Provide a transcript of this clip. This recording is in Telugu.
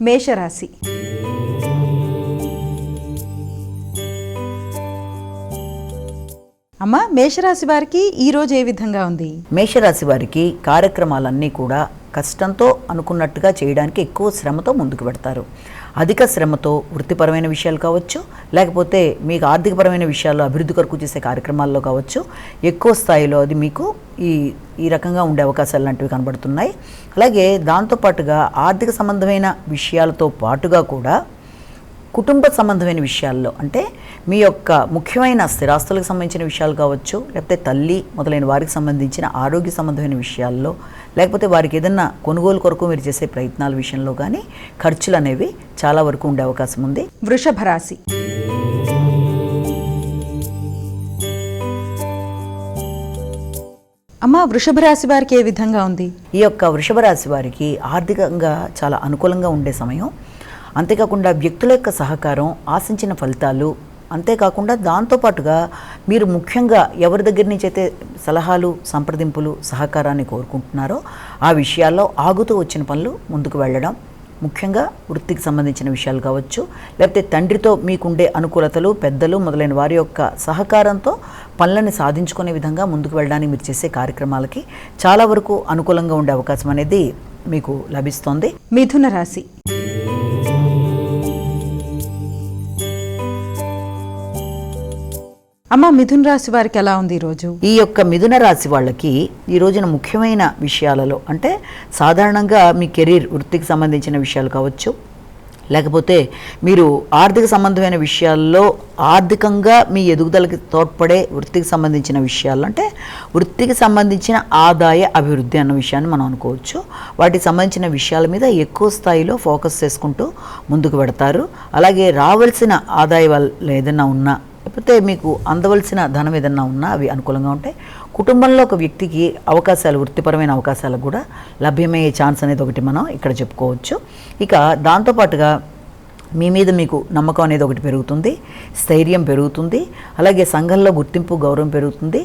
మేషరాశి. అమ్మ మేషరాశి వారికి ఈ రోజు ఏ విధంగా ఉంది? మేషరాశి వారికి కార్యక్రమాలన్నీ కూడా కష్టంతో అనుకున్నట్టుగా చేయడానికి ఎక్కువ శ్రమతో ముందుకు పెడతారు. అధిక శ్రమతో వృత్తిపరమైన విషయాలు కావచ్చు లేకపోతే మీకు ఆర్థికపరమైన విషయాల్లో అభివృద్ధి కొరకు చేసే కార్యక్రమాల్లో కావచ్చు ఎక్కువ స్థాయిలో అది మీకు ఈ ఈ రకంగా ఉండే అవకాశాలు లాంటివి కనబడుతున్నాయి. అలాగే దాంతోపాటుగా ఆర్థిక సంబంధమైన విషయాలతో పాటుగా కూడా కుటుంబ సంబంధమైన విషయాల్లో అంటే మీ యొక్క ముఖ్యమైన స్థిరాస్తులకు సంబంధించిన విషయాలు కావచ్చు లేకపోతే తల్లి మొదలైన వారికి సంబంధించిన ఆరోగ్య సంబంధమైన విషయాల్లో లేకపోతే వారికి ఏదన్నా కొనుగోలు కొరకు మీరు చేసే ప్రయత్నాల విషయంలో కానీ ఖర్చులు అనేవి చాలా వరకు ఉండే అవకాశం ఉంది. వృషభ రాశి. అమ్మ వృషభ రాశి వారికి ఏ విధంగా ఉంది? ఈ యొక్క వృషభ రాశి వారికి ఆర్థికంగా చాలా అనుకూలంగా ఉండే సమయం. అంతేకాకుండా వ్యక్తుల యొక్క సహకారం ఆశించిన ఫలితాలు అంతేకాకుండా దాంతోపాటుగా మీరు ముఖ్యంగా ఎవరి దగ్గర నుంచి అయితే సలహాలు సంప్రదింపులు సహకారాన్ని కోరుకుంటున్నారో ఆ విషయాల్లో ఆగుతూ వచ్చిన పనులు ముందుకు వెళ్ళడం ముఖ్యంగా వృత్తికి సంబంధించిన విషయాలు కావచ్చు లేకపోతే తండ్రితో మీకుండే అనుకూలతలు పెద్దలు మొదలైన వారి యొక్క సహకారంతో పనులను సాధించుకునే విధంగా ముందుకు వెళ్ళడానికి మీరు చేసే కార్యక్రమాలకి చాలా వరకు అనుకూలంగా ఉండే అవకాశం అనేది మీకు లభిస్తోంది. మిథున రాశి అమ్మ మిథున రాశి వారికి ఎలా ఉంది ఈరోజు ఈ యొక్క మిథున రాశి వాళ్ళకి ఈ రోజున ముఖ్యమైన విషయాలలో అంటే సాధారణంగా మీ కెరీర్ వృత్తికి సంబంధించిన విషయాలు కావచ్చు లేకపోతే మీరు ఆర్థిక సంబంధమైన విషయాల్లో ఆర్థికంగా మీ ఎదుగుదలకి తోడ్పడే వృత్తికి సంబంధించిన విషయాలు అంటే వృత్తికి సంబంధించిన ఆదాయ అభివృద్ధి అన్న విషయాన్ని మనం అనుకోవచ్చు. వాటికి సంబంధించిన విషయాల మీద ఎక్కువ స్థాయిలో ఫోకస్ చేసుకుంటూ ముందుకు పెడతారు అలాగే రావాల్సిన ఆదాయ వల్ల ఏదైనా ఉన్నా లేకపోతే మీకు అందవలసిన ధనం ఏదన్నా ఉన్నా అవి అనుకూలంగా ఉంటాయి. కుటుంబంలో ఒక వ్యక్తికి అవకాశాలు వృత్తిపరమైన అవకాశాలు కూడా లభ్యమయ్యే ఛాన్స్ అనేది ఒకటి మనం ఇక్కడ చెప్పుకోవచ్చు. ఇక దాంతోపాటుగా మీ మీద మీకు నమ్మకం అనేది ఒకటి పెరుగుతుంది స్థైర్యం పెరుగుతుంది అలాగే సంఘంలో గుర్తింపు గౌరవం పెరుగుతుంది.